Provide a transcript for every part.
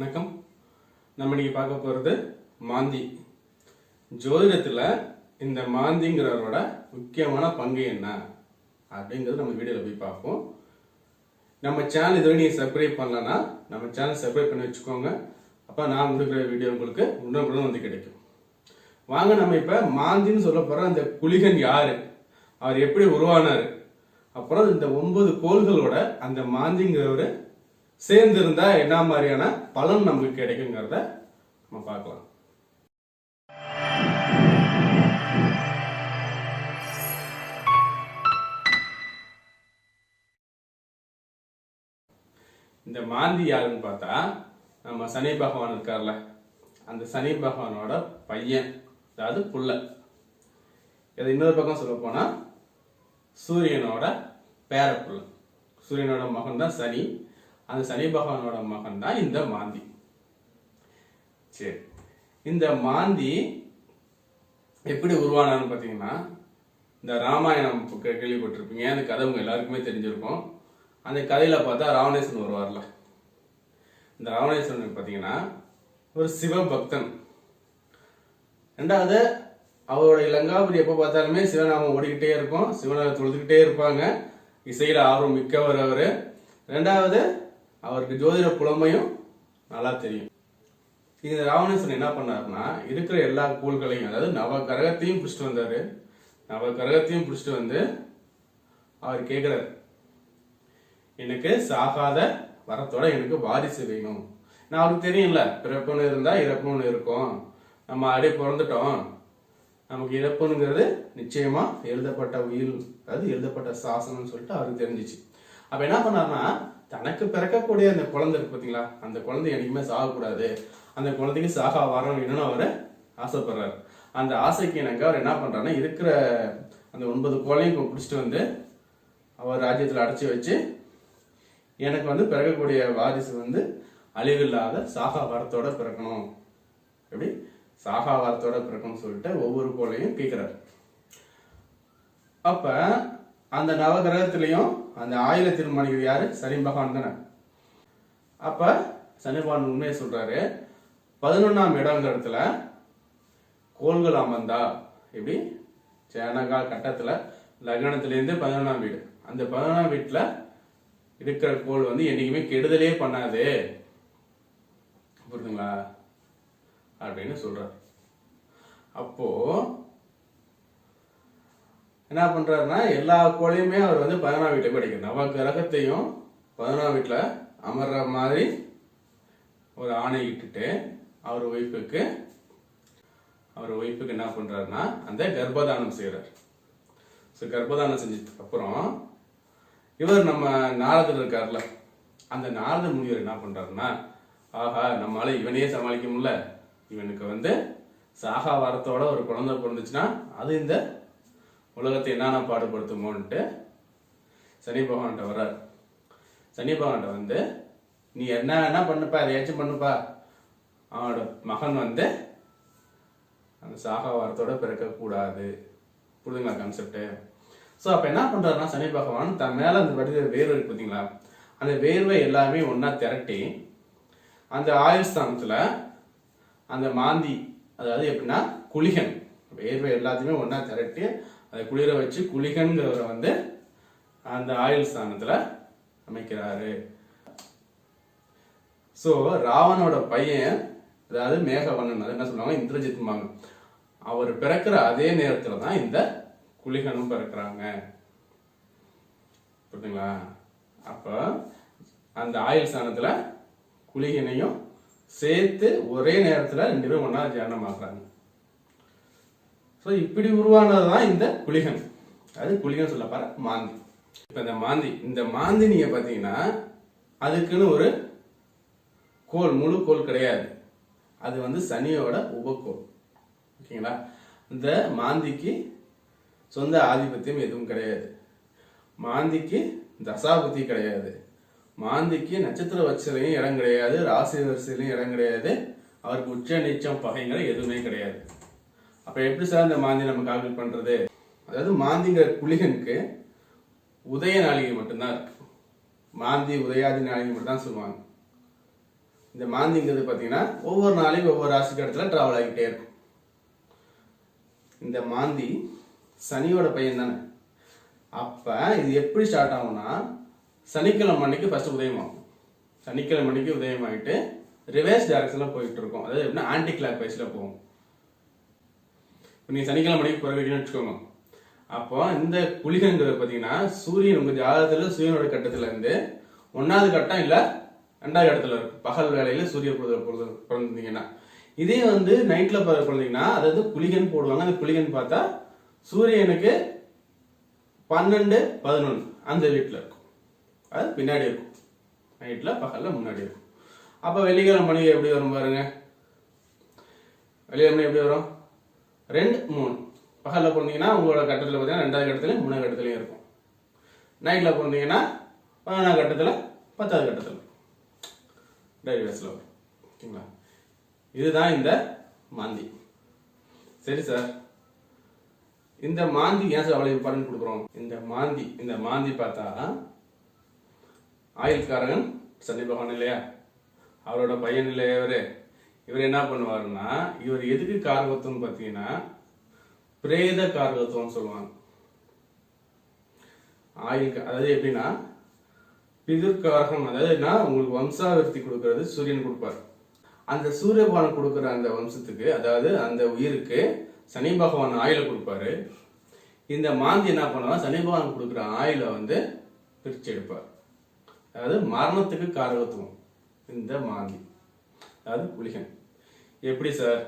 வணக்கம். நம்ம இன்னைக்கு பார்க்க போகிறது மாந்தி. ஜோதிடத்தில் இந்த மாந்திங்கிறவரோட முக்கியமான பங்கு என்ன அப்படிங்கிறது நம்ம வீடியோவில் போய் பார்ப்போம். நம்ம சேனல் இதுவரை நீங்கள் சப்ஸ்கிரைப் பண்ணலன்னா நம்ம சேனல் சப்ஸ்கிரைப் பண்ணி வச்சுக்கோங்க. அப்போ நான் கொடுக்குற வீடியோ உங்களுக்கு உடனுக்குடன் வந்து கிடைக்கும். வாங்க நம்ம இப்போ மாந்தின்னு சொல்ல போகிற அந்த குளிகன் யாரு? அவர் எப்படி உருவானார்? அப்புறம் இந்த ஒன்பது கோள்களோட அந்த மாந்திங்கிறவர் சேர்ந்திருந்தா என்ன மாதிரியான பலன் நமக்கு கிடைக்குங்கிறத நம்ம பார்க்கலாம். இந்த மாந்தி யாருன்னு பார்த்தா நம்ம சனி பகவான் இருக்கார்ல. அந்த சனி பகவானோட பையன் அதாவது புள்ள. இதை இன்னொரு பக்கம் சொல்ல போனா சூரியனோட பேரப்புள்ள. சூரியனோட மகன் தான் சனி. அந்த சனி பகவானோட மகன் தான் இந்த மாந்தி. சரி. இந்த மாந்தி எப்படி உருவானான்னு பார்த்தீங்கன்னா இந்த ராமாயணம் கேள்விப்பட்டிருப்பீங்க. அந்த கதை உங்க எல்லாருக்குமே தெரிஞ்சிருக்கும். அந்த கதையில பார்த்தா ராவணேஸ்வரன் வருவார்ல. இந்த ராவணேஸ்வரன் பார்த்தீங்கன்னா ஒரு சிவபக்தன். ரெண்டாவது அவரோட இளங்காபுரி எப்போ பார்த்தாலுமே சிவநாமம் ஓடிக்கிட்டே இருக்கும். சிவனை தொழுதுகிட்டே இருப்பாங்க. இசையில ஆர்வம் மிக்கவர் அவர். ரெண்டாவது அவருக்கு ஜோதிட புலமையும் நல்லா தெரியும். இந்த ராவணேஸ்வரன் என்ன பண்ணாருன்னா இருக்கிற எல்லா கோள்களையும் அதாவது நவ கிரகத்தையும் பிடிச்சிட்டு வந்தாரு. நவ கிரகத்தையும் பிடிச்சிட்டு வந்து அவர் கேட்குறாரு எனக்கு சாகாத வரத்தோட எனக்கு வாரிசு வேணும். நான் அவருக்கு தெரியும்ல பிறப்புன்னு இருந்தா இறப்புன்னு இருக்கும். நம்ம அப்படியே பிறந்துட்டோம். நமக்கு இறப்புங்கிறது நிச்சயமா எழுதப்பட்ட உயிர் அதாவது எழுதப்பட்ட சாசனம்னு சொல்லிட்டு அவருக்கு தெரிஞ்சிச்சு. அப்ப என்ன பண்ணாருன்னா தனக்கு பிறக்கக்கூடிய அந்த குழந்தை இருக்கு பார்த்தீங்களா அந்த குழந்தை என்றைக்குமே சாகக்கூடாது. அந்த குழந்தைக்கு சாகா என்னன்னு அவர் ஆசைப்படுறாரு. அந்த ஆசைக்கு எனக்கு அவர் என்ன பண்ணுறாருன்னா இருக்கிற அந்த ஒன்பது கோலையும் பிடிச்சிட்டு வந்து அவர் ராஜ்யத்தில் அடைச்சி வச்சு எனக்கு வந்து பிறக்கக்கூடிய வாரிசு வந்து அழிவில்லாத சாகா வரத்தோட பிறக்கணும். எப்படி? சாகா வரத்தோட பிறக்கணும்னு சொல்லிட்டு ஒவ்வொரு கோலையும் கேட்குறாரு அப்போ அந்த நவகிரகத்திலையும் அந்த ஆயுத திருமணிகள் யாரு? சனி பகவான் தானே. அப்ப சனி பகவான் உண்மையை சொல்றாரு பதினொன்னாம் இடங்கிற இடத்துல கோள்கள் அமர்ந்தா எப்படி? சேனகா கட்டத்துல லக்னத்திலேருந்து பதினொன்றாம் வீடு. அந்த பதினொன்றாம் வீட்டுல இருக்கிற கோள் வந்து என்னைக்குமே கெடுதலே பண்ணாது. புரிதுங்களா அப்படின்னு சொல்றாரு. அப்போ என்ன பண்றாருன்னா எல்லா கோளையுமே அவர் வந்து பதினொன்றாம் வீட்டுல படிக்கிறார் நவ கிரகத்தையும் பதினொன்றாம் வீட்டில் அமர்ற மாதிரி ஒரு ஆணை இட்டுட்டு அவர் ஒய்ஃபுக்கு அவர் ஒய்ஃபுக்கு என்ன பண்றாருன்னா அந்த கர்ப்பதானம் செய்கிறார் ஸோ கர்ப்பதானம் செஞ்சதுக்கு அப்புறம் இவர் நம்ம நாரதர் இருக்கார்ல அந்த நாரத முனிவர் என்ன பண்றாருன்னா ஆஹா நம்மளால இவனையே சமாளிக்க முடியல. இவனுக்கு வந்து சாகா வாரத்தோட ஒரு குழந்தை பிறந்துச்சுன்னா அது இந்த உலகத்தை என்னென்ன பாடுபடுத்துமோன்ட்டு சனி பகவான்கிட்ட வர்றார். சனி பகவான்கிட்ட வந்து நீ என்ன என்ன பண்ணுப்பா எதையாச்சும் பண்ணுப்பா. அவனோட மகன் வந்து அந்த சாகா வாரத்தோட பிறக்கக்கூடாது. புரிதுங்களா கான்செப்ட் ஸோ அப்போ என்ன பண்ணுறாருன்னா சனி பகவான் தன் மேலே அந்த வடிவ வேர்வை இருக்கு பார்த்தீங்களா அந்த வேர்வை எல்லாமே ஒன்றா திரட்டி அந்த ஆயுஸ்தானத்தில் அந்த மாந்தி அதாவது எப்படின்னா குளிகன். வேர்வை எல்லாத்தையுமே ஒன்றா திரட்டி அதை குளிர வச்சு குளிகன்கிறவரை வந்து அந்த ஆயுள் ஸ்தானத்தில் அமைக்கிறாரு. ஸோ ராவனோட பையன் அதாவது மேகவண்ணன் அது என்ன சொல்லுவாங்க? இந்திரஜித்மாங்க அவர் பிறக்கிற அதே நேரத்தில் தான் இந்த குளிகனும் பிறக்கிறாங்க. புரியுதுங்களா? அப்போ அந்த ஆயுள் ஸ்தானத்தில் குளிகனையும் சேர்த்து ஒரே நேரத்தில் ரெண்டு பேரும் ஒன்றா ஆகுறாங்க. ஸோ இப்படி உருவானது தான் இந்த குளிகன். அது குளிகன் சொல்ல பாரு மாந்தி. இப்போ இந்த மாந்தி இந்த மாந்தி நீங்கள் பார்த்தீங்கன்னா அதுக்குன்னு ஒரு கோல் முழு கோல் கிடையாது. அது வந்து சனியோட உபக்கோள். ஓகேங்களா? இந்த மாந்திக்கு சொந்த ஆதிபத்தியம் எதுவும் கிடையாது. மாந்திக்கு தசாபுத்தி கிடையாது. மாந்திக்கு நட்சத்திர வச்சலையும் இடம் கிடையாது ராசி வரிசையிலையும் இடம் கிடையாது. அவருக்கு உச்ச நீச்சம் பகைங்கிற எதுவுமே கிடையாது. அப்போ எப்படி சார் இந்த மாந்தி நம்ம கால்குலேட் பண்ணுறது அதாவது மாந்திங்கிற குளிகனுக்கு உதய நாளிகை மட்டும்தான் இருக்கு. மாந்தி உதயாதி நாளிகை மட்டும் தான் சொல்லுவாங்க. இந்த மாந்திங்கிறது பார்த்தீங்கன்னா ஒவ்வொரு நாளையும் ஒவ்வொரு ராசிக்கு இடத்துல ட்ராவல் ஆகிட்டே இருக்கும். இந்த மாந்தி சனியோட பையன் தானே. அப்போ இது எப்படி ஸ்டார்ட் ஆகும்னா சனிக்கிழமை அன்னைக்கு ஃபஸ்ட்டு உதயமாகும். சனிக்கிழமை அன்னைக்கு உதயமாகிட்டு ரிவர்ஸ் டைரக்ஷன்ல போயிட்டு இருக்கோம். அதாவது எப்படின்னா ஆன்டி கிளாக் வைஸ்ல போகும். இப்போ நீங்க சனிக்கிழமை மணிக்கு பிறகுன்னு வச்சுக்கோங்க. அப்போ இந்த குளிகங்கிறது பார்த்தீங்கன்னா சூரியன் உங்கள் ஜாதகத்தில் சூரியனோட கட்டத்தில் இருந்து ஒன்றாவது கட்டம் இல்லை ரெண்டாவது இடத்துல இருக்கும் பகல் வேலையில் சூரிய பொழுது பொழுது பிறந்தீங்கன்னா. இதே வந்து நைட்டில் பிறந்தீங்கன்னா அதாவது குளிகன் போடுவாங்க. அந்த குளிகன் பார்த்தா சூரியனுக்கு பன்னெண்டு பதினொன்று அந்த வீட்டில் இருக்கும். அது பின்னாடி இருக்கும். நைட்டில் பகலில் முன்னாடி இருக்கும். அப்போ வெள்ளிக்கிழமை மணி எப்படி வரும் பாருங்க? வெள்ளிக்கிழமை எப்படி வரும்? ரெண்டு மூணு. பகலில் பிறந்தீங்கன்னா உங்களோட கட்டத்தில் பார்த்தீங்கன்னா ரெண்டாவது கட்டத்துலையும் மூணாவது கட்டத்துலையும் இருக்கும். நைட்டில் பிறந்தீங்கன்னா பதினொன்றாவது கட்டத்தில் பத்தாவது கட்டத்தில் டைவர்ஸில் வரும் ஓகேங்களா? இதுதான் இந்த மாந்தி. சரி சார் இந்த மாந்தி ஏன் சார் அவ்வளோ இம்பார்ட்டன்ட் கொடுக்குறோம்? இந்த மாந்தி இந்த மாந்தி பார்த்தா ஆயுள்காரகன் சனி பகவான் இல்லையா? அவரோட பையன் இல்லையா இவரு? இவர் என்ன பண்ணுவாருன்னா இவர் எதுக்கு கார்கத்துவம் பார்த்தீங்கன்னா பிரேத கார்கத்துவம் சொல்லுவாங்க. ஆயுள் அதாவது எப்படின்னா பிதிர்காரகம் அதாவது என்ன உங்களுக்கு வம்சாவிருத்தி கொடுக்கறது சூரியன் கொடுப்பார். அந்த சூரிய பகவான் கொடுக்குற அந்த வம்சத்துக்கு அதாவது அந்த உயிருக்கு சனி பகவான் ஆயில கொடுப்பாரு. இந்த மாந்தி என்ன பண்ணுவா சனி பகவான் கொடுக்குற ஆயில வந்து பிரிச்சு எடுப்பார். அதாவது மரணத்துக்கு காரகத்துவம் இந்த மாந்தி. அதாவது புலிகன். எப்படி சார்?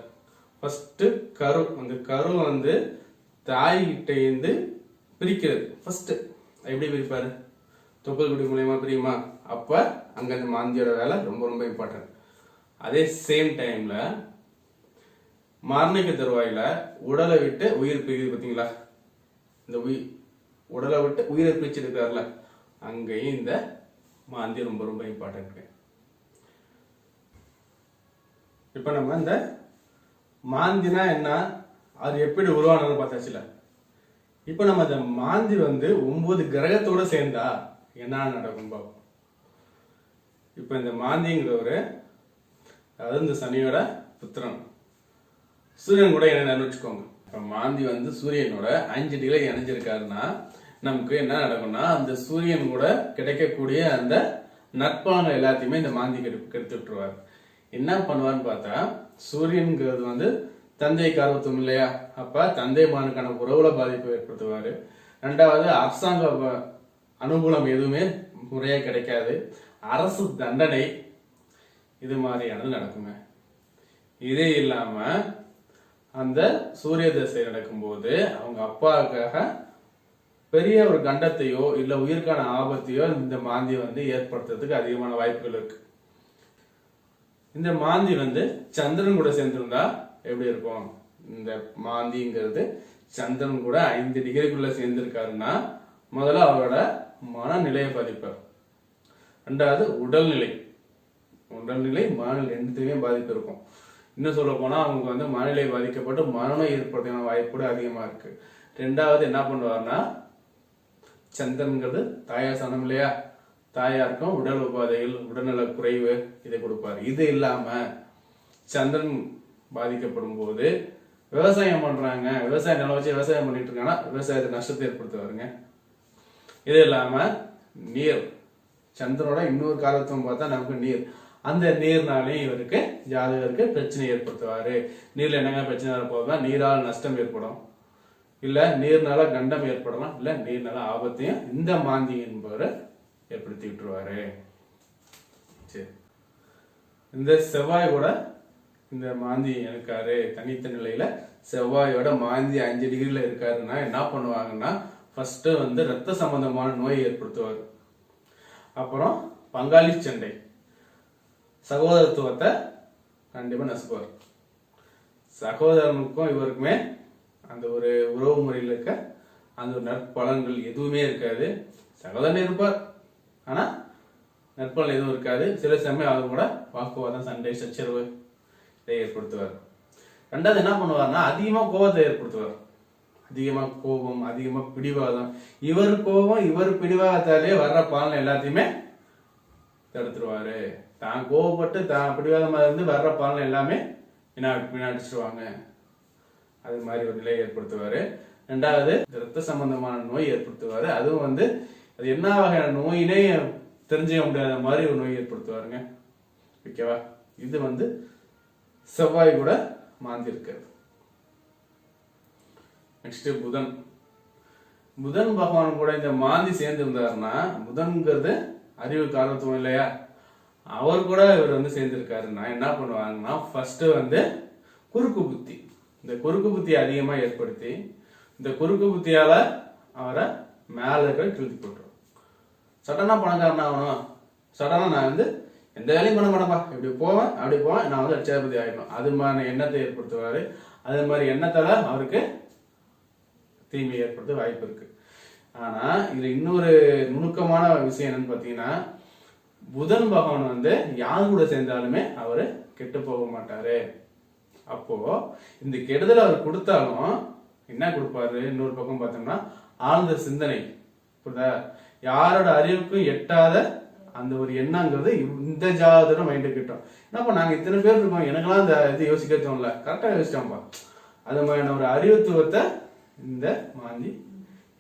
ஃபஸ்ட்டு கரு அந்த கரு வந்து தாய்கிட்டேருந்து பிரிக்கிறது. ஃபஸ்ட்டு எப்படி பிரிப்பார்? தொப்புள் குடி மூலயமா பிரியுமா? அப்போ அங்கே அந்த மாந்தியோட வேலை ரொம்ப ரொம்ப இம்பார்ட்டன்ட் அதே சேம் டைமில் மரணிக்க தருவாயில் உடலை விட்டு உயிர் பிரிக்குது பார்த்தீங்களா? இந்த உயிர் உடலை விட்டு உயிரை பிரிச்சிருக்காருல அங்கேயும் இந்த மாந்தி ரொம்ப ரொம்ப இம்பார்ட்டன்ட் இப்ப நம்ம இந்த மாந்தினா என்ன? அது எப்படி உருவானது பார்த்தாச்சுல. இப்ப நம்ம இந்த மாந்தி வந்து ஒன்பது கிரகத்தோட சேர்ந்தா என்ன நடக்கும் பாப்போம் இப்ப இந்த மாந்திங்கிறவர் அதாவது இந்த சனியோட புத்திரன். சூரியன் கூட என்ன வச்சுக்கோங்க. இப்ப மாந்தி வந்து சூரியனோட அஞ்சு டிகிரி இணைஞ்சிருக்காருன்னா நமக்கு என்ன நடக்கும்னா அந்த சூரியன் கூட கிடைக்கக்கூடிய அந்த நட்பான எல்லாத்தையுமே இந்த மாந்தி கெடு கெடுத்து விட்டுருவார். என்ன பண்ணுவான்னு பார்த்தா சூரியன்கிறது வந்து தந்தை காரத்துவம் இல்லையா? அப்ப தந்தை மகனுக்கான உறவுல பாதிப்பு ஏற்படுத்துவாரு. ரெண்டாவது அரசாங்க அனுகூலம் எதுவுமே முறையா கிடைக்காது. அரசு தண்டனை இது மாதிரியானது நடக்குங்க இதே இல்லாம அந்த சூரிய தசை நடக்கும்போது அவங்க அப்பாவுக்காக பெரிய ஒரு கண்டத்தையோ இல்ல உயிருக்கான ஆபத்தையோ இந்த மாந்தி வந்து ஏற்படுத்துறதுக்கு அதிகமான வாய்ப்புகள் இருக்கு. இந்த மாந்தி வந்து சந்திரன் கூட சேர்ந்திருந்தா எப்படி இருக்கும்? இந்த மாந்திங்கிறது சந்திரன் கூட ஐந்து டிகிரிக்குள்ள சேர்ந்திருக்காருன்னா முதல்ல அவரோட மனநிலையை பாதிப்பார். ரெண்டாவது உடல்நிலை. உடல்நிலை மனநிலை ரெண்டுத்தையுமே பாதிப்பு இருக்கும். இன்னும் சொல்ல போனா அவங்க வந்து மனநிலை பாதிக்கப்பட்டு மரணம் ஏற்படுத்தின வாய்ப்பு கூட அதிகமா இருக்கு. ரெண்டாவது என்ன பண்ணுவார்னா சந்திரன்கிறது தாயார் சனம் இல்லையா? தாயாருக்கும் உடல் உபாதைகள் உடல்நல குறைவு இதை கொடுப்பாரு. இது இல்லாம சந்திரன் பாதிக்கப்படும் போது விவசாயம் பண்றாங்க. விவசாய நிலம் வச்சு விவசாயம் பண்ணிட்டு இருக்காங்கன்னா விவசாயத்தை நஷ்டத்தை ஏற்படுத்துவாருங்க. இது இல்லாம நீர். சந்திரனோட இன்னொரு காலத்துவம் பார்த்தா நமக்கு நீர். அந்த நீர்னாலையும் இவருக்கு ஜாதகருக்கு பிரச்சனை ஏற்படுத்துவாரு. நீர்ல என்னங்க பிரச்சனை வரப்போகுதா நீரால் நஷ்டம் ஏற்படும். இல்ல நீர்னால கண்டம் ஏற்படலாம். இல்ல நீர்னால ஆபத்தையும் இந்த மாந்தி என்பவர் ஏற்படுத்தி விட்டுருவாரு. சரி இந்த செவ்வாயோட இந்த மாந்தி இருக்காரு. தனித்த நிலையில செவ்வாயோட மாந்தி அஞ்சு டிகிரியில இருக்காருன்னா என்ன பண்ணுவாங்கன்னா ஃபர்ஸ்ட் வந்து ரத்த சம்பந்தமான நோய் ஏற்படுத்துவார். அப்புறம் பங்காளி சண்டை. சகோதரத்துவத்தை கண்டிப்பா நசுக்குவார். சகோதரனுக்கும் இவருக்குமே அந்த ஒரு உறவு முறையில் இருக்க அந்த ஒரு நற்பலன்கள் எதுவுமே இருக்காது. சகோதரன் இருப்பார். ஆனா நற்பலன் எதுவும் இருக்காது. சில சமயம் அவர் கூட வாக்குவாதம் சண்டை சச்சரவு இதை ஏற்படுத்துவார். ரெண்டாவது என்ன பண்ணுவார்னா அதிகமா கோபத்தை ஏற்படுத்துவார். அதிகமா கோபம் அதிகமா பிடிவாதம். இவர் கோபம் இவர் பிடிவாதத்தாலே வர்ற பாலனை எல்லாத்தையுமே தடுத்துருவாரு. தான் கோவப்பட்டு தான் பிடிவாதமாக இருந்து வர்ற பாலனை எல்லாமே வினா வினாடிச்சிருவாங்க அது மாதிரி ஒரு நிலையை ஏற்படுத்துவாரு. ரெண்டாவது ரத்த சம்பந்தமான நோய் ஏற்படுத்துவாரு. அதுவும் வந்து அது என்ன வகையான நோயினே தெரிஞ்சுக்க முடியாத மாதிரி ஒரு நோய் ஏற்படுத்துவாருங்க. ஓகேவா? இது வந்து செவ்வாய் கூட மாந்திருக்கிறது. நெக்ஸ்ட் புதன். புதன் பகவான் கூட இந்த மாந்தி சேர்ந்து இருந்தாருன்னா புதன்கிறது அறிவு காரணத்துவம் இல்லையா? அவர் கூட இவர் வந்து சேர்ந்திருக்காருன்னா என்ன பண்ணுவாங்கன்னா ஃபர்ஸ்ட் வந்து குறுக்கு புத்தி. இந்த குறுக்கு புத்தி அதிகமா ஏற்படுத்தி இந்த குறுக்கு புத்தியால அவரை மேல இருக்கிற கிழித்து போட்டு சடனாக பணக்காரன் ஆகணும். சடனாக நான் வந்து எந்த வேலையும் பண்ண மாட்டேப்பா இப்படி போவேன் அப்படி போவேன் நான் வந்து லட்சாதிபதி ஆகிடணும் அது மாதிரி எண்ணத்தை ஏற்படுத்துவார். அது மாதிரி எண்ணத்தால் அவருக்கு தீமை ஏற்படுத்த வாய்ப்பு இருக்கு. ஆனால் இதில் இன்னொரு நுணுக்கமான விஷயம் என்னன்னு பார்த்தீங்கன்னா புதன் பகவான் வந்து யார் கூட சேர்ந்தாலுமே அவர் கெட்டு போக மாட்டாரு. அப்போ இந்த கெடுதல் அவர் கொடுத்தாலும் என்ன கொடுப்பாரு? இன்னொரு பக்கம் பார்த்தோம்னா ஆழ்ந்த சிந்தனை. புரியுதா? யாரோட அறிவுக்கும் எட்டாத அந்த ஒரு எண்ணங்கிறது இந்த ஜாதகத்தோட மைண்டு கிட்டோம். என்னப்பா நாங்க இத்தனை பேர் இருக்கோம் எனக்கெல்லாம் அந்த இது யோசிக்க தோணல. கரெக்டா யோசிச்சோம்ப்பா அது மாதிரியான ஒரு அறிவுத்துவத்தை இந்த மாந்தி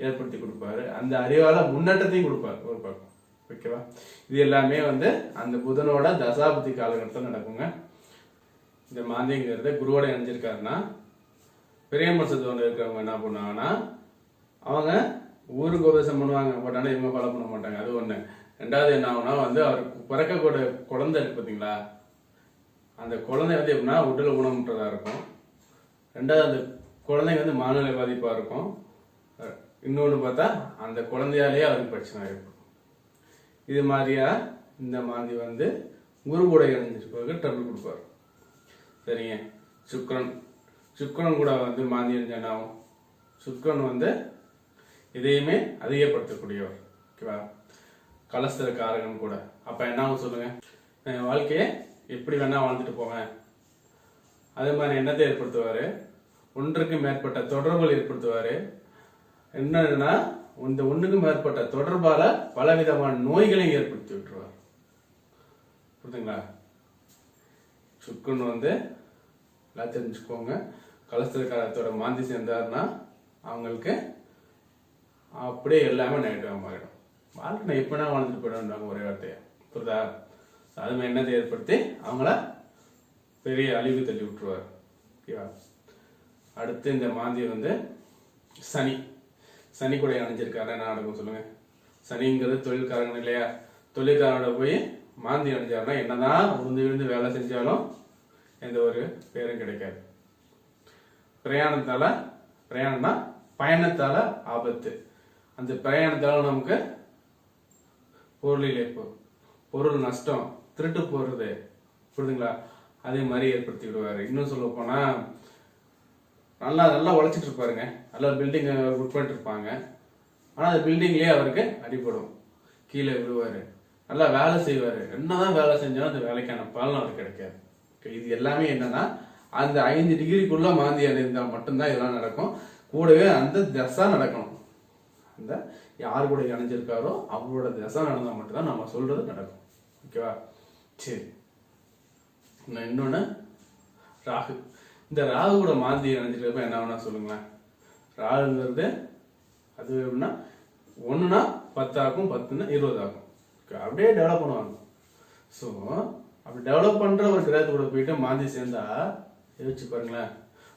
ஏற்படுத்தி கொடுப்பாரு. அந்த அறிவால முன்னேற்றத்தையும் கொடுப்பாரு ஒரு பக்கம். ஓகேவா? இது எல்லாமே வந்து அந்த புதனோட தசாபதி காலகட்டத்தில் நடக்குங்க. இந்த மாந்திங்கிறத குருவோட இணைஞ்சிருக்காருன்னா பெரிய மனசத்தோடு இருக்கிறவங்க என்ன பண்ணுவாங்கன்னா அவங்க ஊருக்கு உபதேசம் பண்ணுவாங்க பட் ஆனால் இவங்க ஃபாலோ பண்ண மாட்டாங்க. அது ஒன்று ரெண்டாவது என்ன ஆகுனா வந்து அவர் பிறக்கக்கூடிய குழந்தை இருக்கு பார்த்தீங்களா அந்த குழந்தை வந்து எப்படின்னா உடல் ஊனமுற்றதா இருக்கும். ரெண்டாவது அந்த குழந்தைங்க வந்து மனநிலை பாதிப்பாக இருக்கும். இன்னொன்று பார்த்தா அந்த குழந்தையாலேயே அவருக்கு பிரச்சனை இருக்கும் இது மாதிரியா இந்த மாந்தி வந்து குரு கூட இணைஞ்சிருப்பவருக்கு ட்ரபிள் கொடுப்பாரு. சரிங்க. சுக்ரன் சுக்ரன் கூட வந்து மாந்தி இணைஞ்சா ஆகும். சுக்ரன் வந்து இதையுமே அதிகப்படுத்தக்கூடியவர். ஓகேவா? கலஸ்தர காரகம் கூட. அப்ப என்ன ஆகும் சொல்லுங்க? என் வாழ்க்கையை எப்படி வேணா வாழ்ந்துட்டு போவேன். அதே மாதிரி எண்ணத்தை ஏற்படுத்துவாரு. ஒன்றுக்கு மேற்பட்ட தொடர்புகள் ஏற்படுத்துவாரு. என்னன்னா இந்த ஒண்ணுக்கு மேற்பட்ட தொடர்பால பலவிதமான நோய்களையும் ஏற்படுத்தி விட்டுருவார். புரியுதுங்களா சுக்குன்னு வந்து எல்லாம் தெரிஞ்சுக்கோங்க. கலஸ்தரக்காரத்தோட மாந்தி சேர்ந்தாருன்னா அவங்களுக்கு அப்படியே எல்லாமே நெகட்டிவாக மாறிடும். வாழ்க்கை நான் எப்படினா வாழ்ந்துட்டு போயிடுவாங்க ஒரே வார்த்தையை. புரியுதா? அது மாதிரி எண்ணத்தை ஏற்படுத்தி? அவங்கள பெரிய அழிவு தள்ளி விட்டுருவார். ஓகேவா அடுத்து இந்த மாந்தி வந்து சனி. சனி கூட அணிஞ்சிருக்காரு? என்ன நடக்கும் சொல்லுங்க. சனிங்கிறது தொழில்காரங்க இல்லையா? தொழில்காரோட போய் மாந்தி அணிஞ்சாருன்னா என்னதான் உருந்து விழுந்து வேலை செஞ்சாலும் எந்த ஒரு பேரும் கிடைக்காது. பிரயாணத்தால பிரயாணம்னா பயணத்தால ஆபத்து. அந்த பிரயாணத்தால் நமக்கு பொருள் இழப்பு பொருள் நஷ்டம் திருட்டு போடுறது புரியுதுங்களா? அதே மாதிரி ஏற்படுத்தி விடுவார். இன்னும் சொல்ல போனால் நல்லா நல்லா உழைச்சிட்டு இருப்பாருங்க. நல்லா பில்டிங் புக் பண்ணிட்டு இருப்பாங்க. ஆனால் அந்த பில்டிங்லேயே அவருக்கு அடிபடும். கீழே விழுவார். நல்லா வேலை செய்வாரு. என்னதான் வேலை செஞ்சாலும் அந்த வேலைக்கான பலன் அவருக்கு கிடைக்காது. இது எல்லாமே என்னன்னா அந்த ஐந்து டிகிரிக்குள்ள மாந்தி அடைந்தால் மட்டும்தான் இதெல்லாம் நடக்கும். கூடவே அந்த தசா நடக்கணும். அந்த யார் கூட இணைஞ்சிருக்காரோ அவரோட தசை நடந்தால் மட்டும்தான் நம்ம சொல்கிறது நடக்கும். ஓகேவா? சரி. இன்னொன்று ராகு. இந்த ராகு கூட மாந்தி இணைஞ்சிருக்கப்ப என்ன வேணா சொல்லுங்களேன். ராகுங்கிறது அது எப்படின்னா ஒன்றுனா பத்தாக்கும் பத்துன்னா இருபதாகும் அப்படியே டெவலப் பண்ணுவாங்க. ஸோ அப்படி டெவலப் பண்ணுற ஒரு கிரகத்து கூட போயிட்டு மாந்தி சேர்ந்தா யோசிச்சு பாருங்களேன்.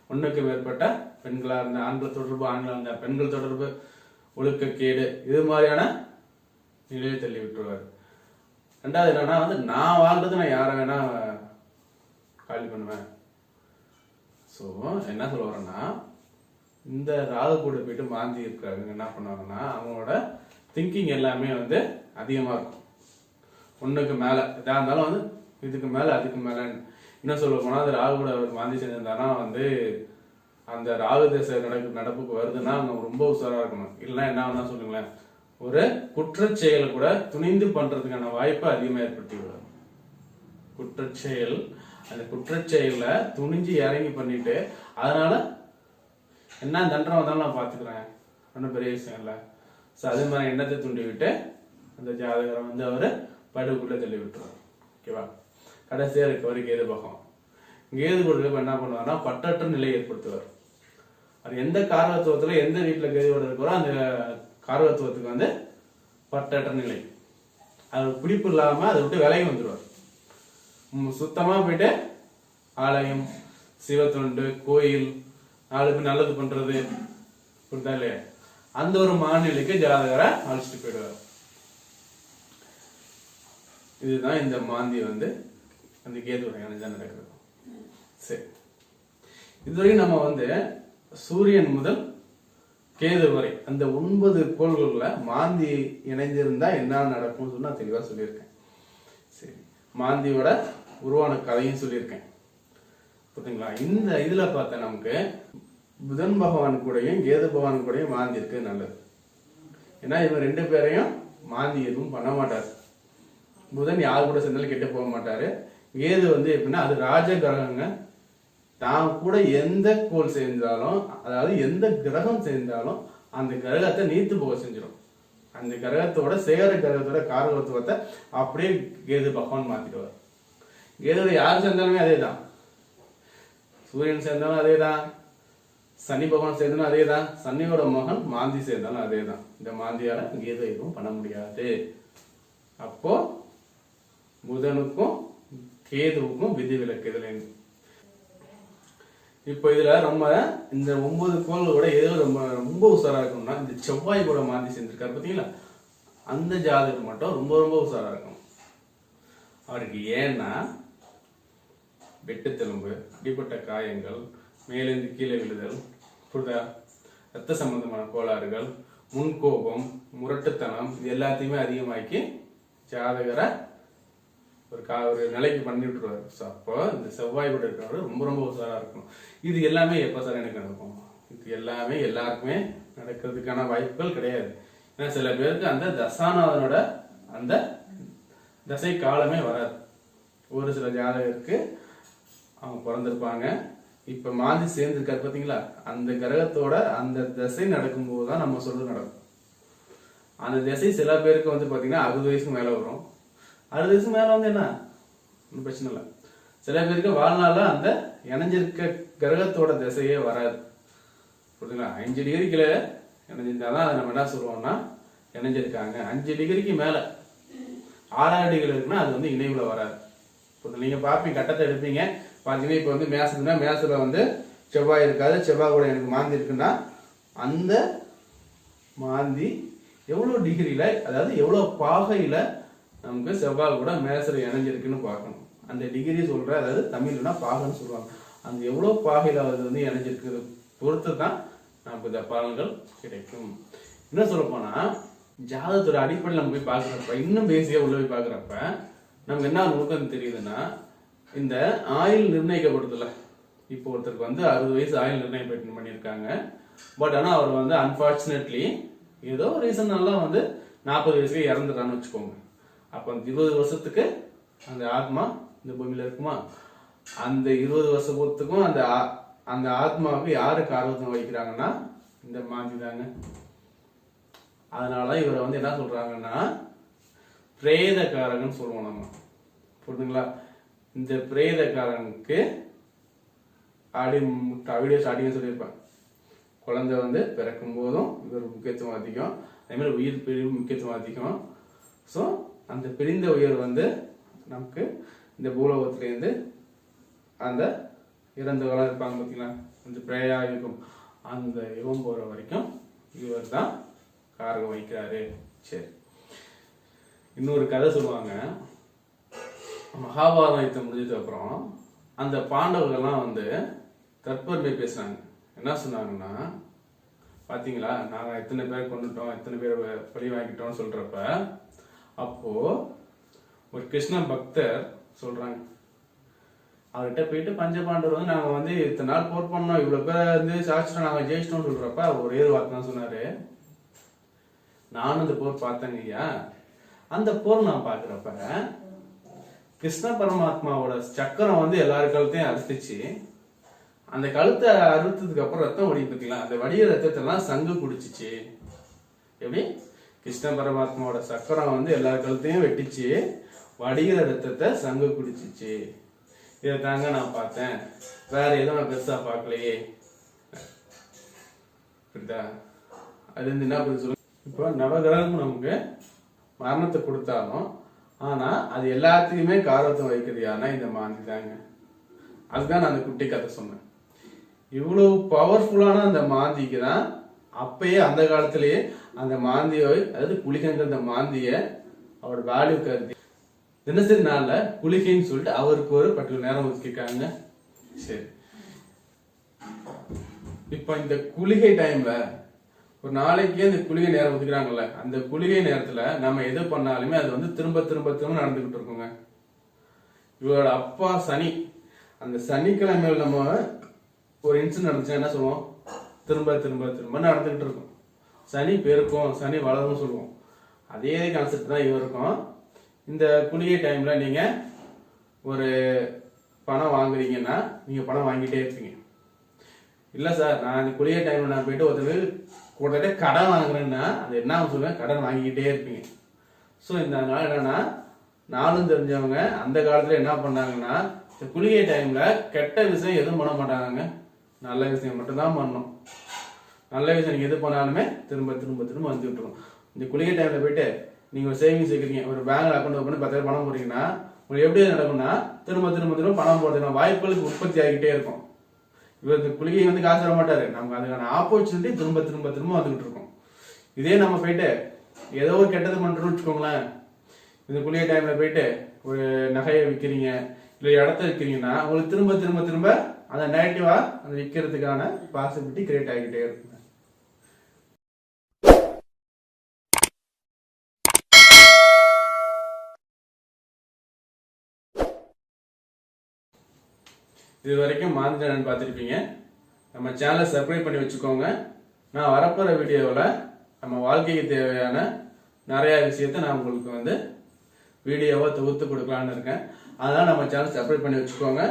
ஒன்றுக்கு மேற்பட்ட பெண்களாக இருந்த ஆண்கள் தொடர்பு ஆண்களாக இருந்த பெண்கள் தொடர்பு ஒழுக்கக்கேடு இது மாதிரியான நிலையை தள்ளி விட்டுருவாரு. ரெண்டாவது என்னன்னா வந்து நான் வாழ்றது நான் யாரை வேணா காலி பண்ணுவேன். ஸோ என்ன சொல்ல வரேன்னா இந்த ராகு கூட போயிட்டு மாந்தி இருக்கிறவங்க என்ன பண்ணுவாங்கன்னா அவங்களோட திங்கிங் எல்லாமே வந்து அதிகமாக இருக்கும். ஒன்றுக்கு மேலே இதாக இருந்தாலும் வந்து இதுக்கு மேலே அதுக்கு மேலே இன்னும் சொல்ல போனால் அது ராகு கூட அவர் மாந்தி செஞ்சிருந்தாங்கன்னா வந்து அந்த ராகு நடப்பு நடக்கு நடப்புக்கு வருதுன்னா அவங்க ரொம்ப உசாரா இருக்கணும். இல்லைன்னா என்ன ஆகும்னா சொல்லுங்களேன். ஒரு குற்றச்செயலை கூட துணிந்து பண்றதுக்கான வாய்ப்பை அதிகமாக ஏற்படுத்தி விடும் குற்றச்செயல் அந்த குற்றச்செயல துணிஞ்சு இறங்கி பண்ணிட்டு அதனால என்ன தண்டனை வந்தாலும் நான் பார்த்துக்கிறேன் ஒன்றும் பெரிய விஷயம் இல்லை. ஸோ அதே மாதிரி எண்ணத்தை தூண்டி விட்டு அந்த ஜாதகரை வந்து அவர் படுக்குள்ளே தள்ளி விட்டுருவார் ஓகேவா கடைசியா இருக்கவர் கேது பகம் கேது கொடுக்க என்ன பண்ணுவார்னா பட்டற்ற நிலை ஏற்படுத்துவார். அது எந்த காரகத்துவத்துல எந்த வீட்டுல கேதுவோட இருக்கிறோ அந்த காரகத்துவத்துக்கு வந்து பட்டற்ற நிலை. அது பிடிப்பு இல்லாம அதை விட்டு விலகி வந்துடுவார் சுத்தமாக சுத்தமா போயிட்டு ஆலயம் சிவத்தொண்டு கோயில் நாளுக்கு நல்லது பண்றது புரியுதா இல்லையா? அந்த ஒரு மாநிலைக்கு ஜாதகரை அழைச்சிட்டு போயிடுவார். இதுதான் இந்த மாந்தி வந்து அந்த கேது இணைஞ்சா நடக்கிறது. சரி. இதுவரைக்கும் நம்ம வந்து சூரியன் முதல் கேது வரை அந்த ஒன்பது கோள்களில் மாந்தி இணைந்திருந்தா என்ன நடக்கும்னு சொல்லி நான் தெளிவாக சொல்லியிருக்கேன். சரி மாந்தியோட உருவான கதையும் சொல்லியிருக்கேன். புரியுதுங்களா? இந்த இதில் பார்த்தா நமக்கு புதன் பகவான் கூடயும் கேது பகவான் கூடயும் மாந்தி இருக்கு நல்லது. ஏன்னா இவன் ரெண்டு பேரையும் மாந்தி எதுவும் பண்ண மாட்டார். புதன் யார் கூட சேர்ந்தாலும் கெட்டு போக மாட்டாரு. கேது வந்து எப்படின்னா அது ராஜ கிரகங்க தான் கூட எந்த கோள் சேர்ந்தாலும் அதாவது எந்த கிரகம் சேர்ந்தாலும் அந்த கிரகத்தை நீத்து போக செஞ்சிடும் அந்த கிரகத்தோட சேகர கிரகத்தோட காரகத்துவத்தை அப்படியே கேது பகவான் மாத்திடுவார். கேதுல யார் சேர்ந்தாலுமே அதே தான் சூரியன் சேர்ந்தாலும் அதே தான் சனி பகவான் சேர்ந்தாலும் அதே தான் சனியோட மகன் மாந்தி சேர்ந்தாலும் அதே தான் இந்த மாந்தியால கேது எதுவும் பண்ண முடியாது. அப்போ புதனுக்கும் கேதுவுக்கும் விதி விலக்கு. இதுல இப்போ இதில் ரொம்ப இந்த ஒன்பது கோள்களோட எதில் ரொம்ப ரொம்ப உஷாரா இருக்கணும்னா இந்த செவ்வாய் கூட மாறி செஞ்சிருக்காரு பார்த்தீங்களா அந்த ஜாதகம் மட்டும் ரொம்ப ரொம்ப உஷாரா இருக்கும் அவருக்கு ஏன்னா வெட்டுத்தெலும்பு அடிப்பட்ட காயங்கள் மேலிருந்து கீழே விழுதல் புரிதா? ரத்த சம்பந்தமான கோளாறுகள் முன்கோபம் முரட்டுத்தனம் இது எல்லாத்தையுமே அதிகமாக்கி ஜாதகரை ஒரு கா ஒரு நிலைக்கு பண்ணி விட்டுருவாரு ஸோ அப்போ இந்த செவ்வாய் கூட இருக்கிறவர் ரொம்ப ரொம்ப உசாராக இருக்கணும். இது எல்லாமே எப்போ சார் எனக்கு நடக்கும்? இது எல்லாமே எல்லாருக்குமே நடக்கிறதுக்கான வாய்ப்புகள் கிடையாது. ஏன்னா சில பேருக்கு அந்த தசாநாதனோட அந்த தசை காலமே வராது. ஒரு சில ஜாதகருக்கு அவங்க பிறந்திருப்பாங்க. இப்போ மாந்தி சேர்ந்துருக்காரு பார்த்தீங்களா அந்த கிரகத்தோட அந்த திசை நடக்கும்போது தான் நம்ம சொல்றது நடக்கும். அந்த திசை சில பேருக்கு வந்து பார்த்தீங்கன்னா அறுபது வயசுக்கு மேலே வரும். அறுபது வயசுக்கு மேல வந்து என்ன ஒன்றும் பிரச்சனை இல்லை சில பேருக்கு வாழ்நாள்ல அந்த இணைஞ்சிருக்க கிரகத்தோட திசையே வராது புரியுதுங்களா அஞ்சு டிகிரி இணைஞ்சிருந்தா இணைஞ்சிருந்தாதான் அதை நம்ம என்ன சொல்லுவோம்னா இணைஞ்சிருக்காங்க அஞ்சு டிகிரிக்கு மேல ஆறாயிரம் டிகிரி இருக்குன்னா அது வந்து இணைவுல வராது இப்போ நீங்க பார்ப்பீங்க கட்டத்தை எடுப்பீங்க பார்த்தீங்கன்னா இப்போ வந்து மேசத்துனா மேசத்துல வந்து செவ்வாய் இருக்காது செவ்வாய் கூட எனக்கு மாந்தி இருக்குன்னா அந்த மாந்தி எவ்வளோ டிகிரியில அதாவது எவ்வளோ பாகையில நமக்கு செவ்வாய் கூட மேசர் இணைஞ்சிருக்குன்னு பார்க்கணும். அந்த டிகிரி சொல்கிற அதாவது தமிழ்னா பாகன்னு சொல்லுவாங்க. அந்த எவ்வளோ பாகையில் அது வந்து இணைஞ்சிருக்குது பொறுத்து தான் நமக்கு இந்த பலன்கள் கிடைக்கும். என்ன சொல்ல போனால் ஜாதகத்தோட அடிப்படையில் நம்ம போய் பார்க்குறப்ப இன்னும் பேசியா உள்ள போய் பார்க்குறப்ப நமக்கு என்ன நோக்கம் தெரியுதுன்னா இந்த ஆயுள் நிர்ணயிக்கப்படுதுல இப்போ ஒருத்தருக்கு வந்து அறுபது வயசு ஆயுள் நிர்ணயம் பண்ணியிருக்காங்க. பட் ஆனால் அவர் வந்து அன்ஃபார்ச்சுனேட்லி ஏதோ ரீசன்னால வந்து நாற்பது வயசுல இறந்துட்டான்னு வச்சுக்கோங்க. அப்போ அந்த இருபது வருஷத்துக்கு அந்த ஆத்மா இந்த பூமியில இருக்குமா? அந்த இருபது வருஷத்துக்கும் அந்த ஆ- அந்த ஆத்மாவுக்கு யாருக்கு ஆர்வத்தை வகிக்கிறாங்கன்னா இந்த மாந்தி தாங்க அதனால இவரை வந்து என்ன சொல்றாங்கன்னா பிரேதக்காரங்கன்னு சொல்லுவோம் நம்ம. புரியுதுங்களா இந்த பிரேதக்காரனுக்கு ஆடி வீடியோ ஸ்டார்டிங் சொல்லியிருப்பேன் குழந்தை வந்து பிறக்கும் போதும் இவர் முக்கியத்துவம் அதிகம். அதே மாதிரி உயிர் பிரிவு முக்கியத்துவம் அதிகம். ஸோ அந்த பிரிந்த உயிர் வந்து நமக்கு இந்த பூலோகத்திலேருந்து அந்த இறந்தவர்களாக இருப்பாங்க பார்த்தீங்களா அந்த பிரயா யுகம் அந்த யுகம் போகிற வரைக்கும் இவர் தான் காரகம் வகிக்கிறாரு. சரி. இன்னொரு கதை சொல்லுவாங்க. மகாபாரதம் யுத்தம் முடிஞ்சதுக்கு அப்புறம் அந்த பாண்டவர்கள்லாம் வந்து தற்பெருமை பேசுனாங்க என்ன சொன்னாங்கன்னா பாத்தீங்களா? நாங்க எத்தனை பேர் கொண்டுட்டோம் எத்தனை பேர் பழி வாங்கிட்டோம்னு சொல்றப்ப அப்போ ஒரு கிருஷ்ண பக்தர் சொல்றாங்க. அவர்கிட்ட போயிட்டு பஞ்சபாண்டவர் வந்து நாங்க வந்து இத்தனை நாள் போர் பண்ணோம் இவ்வளவு பேர் வந்து சாட்சிட்டோம் நாங்க ஜெயிச்சிட்டோம் சொல்றப்ப அவர் ஒரே ஒரு வார்த்தை தான் சொன்னாரு. நானும் இந்த போர் பார்த்தேங்க ஐயா. அந்த போர் நான் பாக்குறப்ப கிருஷ்ண பரமாத்மாவோட சக்கரம் வந்து எல்லாரு கழுத்தையும் அறுத்துச்சு. அந்த கழுத்தை அறுத்ததுக்கு அப்புறம் ரத்தம் ஒடிப்பிக்கலாம் அந்த வடிய ரத்தத்தெல்லாம் சங்கு குடிச்சிச்சு. எப்படி? கிருஷ்ண பரமாத்மாவோட சக்கரம் வந்து எல்லா கழுத்தையும் வெட்டிச்சு வடிகிற ரத்தத்தை சங்கு குடிச்சிச்சு. இதை தாங்க நான் பார்த்தேன். வேற எதுவும் நான் பெருசா பார்க்கலையே. புரியுதா? அது வந்து என்ன பண்ணி சொல்லு இப்போ நவகிரகம் நமக்கு மரணத்தை கொடுத்தாலும் ஆனா அது எல்லாத்தையுமே காரணத்தை வைக்கிறது யாருன்னா இந்த மாந்தி தாங்க. அதுதான் நான் அந்த குட்டி கதை சொன்னேன். இவ்வளவு பவர்ஃபுல்லான அந்த மாந்திக்கு தான் அப்பயே அந்த காலத்திலேயே அந்த மாந்தியை அதாவது குளிகைங்கிற அந்த மாந்திய அவரோட வேல்யூ கருதி தினசரி நாள்ல குளிகைன்னு சொல்லிட்டு அவருக்கு ஒரு பர்டிகுலர் நேரம் ஒதுக்கிருக்காங்க சரி. இப்ப இந்த குளிகை டைம்ல ஒரு நாளைக்கே இந்த குளிகை நேரம் ஒதுக்குறாங்கல்ல அந்த குளிகை நேரத்துல நம்ம எது பண்ணாலுமே அது வந்து திரும்ப திரும்ப திரும்ப நடந்துகிட்டு இருக்கோங்க. இவரோட அப்பா சனி அந்த சனிக்கிழமையில நம்ம ஒரு இன்சிடென்ட் நடந்துச்சுன்னா என்ன சொல்லுவோம்? திரும்ப திரும்ப திரும்ப நடந்துகிட்டு இருக்கும். சனி பெருக்கும் சனி வளரும் சொல்லுவோம். அதே கான்செப்ட் தான் இவருக்கும் இந்த குளிகை டைம்ல நீங்க ஒரு பணம் வாங்குறீங்கன்னா நீங்க பணம் வாங்கிட்டே இருப்பீங்க. இல்ல சார் நான் இந்த குளிகை டைம்ல நான் போயிட்டு ஒருத்தர் கிட்டத்தட்ட கடன் வாங்குறேன்னா அது என்ன சொல்லுவேன் கடன் வாங்கிக்கிட்டே இருப்பீங்க. ஸோ இந்த நாள் என்னன்னா நானும் தெரிஞ்சவங்க அந்த காலத்துல என்ன பண்ணாங்கன்னா இந்த குளிகை டைம்ல கெட்ட விஷயம் எதுவும் பண்ண மாட்டாங்க நல்ல விஷயம் மட்டும்தான் பண்ணணும். நல்ல விஷயம் நீங்கள் எது பண்ணாலுமே திரும்ப திரும்ப திரும்ப வந்து விட்டுரும் இந்த குளிகை டைமில் போயிட்டு நீங்கள் ஒரு சேவிங்ஸ் வைக்கிறீங்க ஒரு பேங்க் அக்கௌண்ட் ஓப்பன் பத்தாயிரம் பணம் போடுறீங்கன்னா உங்களுக்கு எப்படி நடக்கும்னா திரும்ப திரும்ப திரும்ப பணம் போடுறதுக்கான வாய்ப்புகளுக்கு உற்பத்தி ஆகிட்டே இருக்கும். இவர் இந்த குளிகை வந்து காசு தர மாட்டார். நமக்கு அதுக்கான ஆப்பர்ச்சுனிட்டி திரும்ப திரும்ப திரும்ப வந்துகிட்டு இருக்கும். இதே நம்ம போயிட்டு ஏதோ ஒரு கெட்டது பண்ணுறோம்னு வச்சுக்கோங்களேன். இந்த குளிகை டைமில் போயிட்டு ஒரு நகையை விற்கிறீங்க இல்லை இடத்த விற்கிறீங்கன்னா உங்களுக்கு திரும்ப திரும்ப திரும்ப அந்த நெகட்டிவா அந்த விற்கிறதுக்கான பாசிபிலிட்டி கிரியேட் ஆகிக்கிட்டே இருக்கும். இது வரைக்கும் மாந்திரன் பார்த்துருப்பீங்க. நம்ம சேனலை சப்ஸ்கிரைப் பண்ணி வச்சுக்கோங்க. நான் வரப்போகிற வீடியோவில் நம்ம வாழ்க்கைக்கு தேவையான நிறையா விஷயத்த நான் உங்களுக்கு வந்து வீடியோவை தொகுத்து கொடுக்கலான்னு இருக்கேன். அதனால் நம்ம சேனல் சப்ஸ்கிரைப் பண்ணி வச்சுக்கோங்க.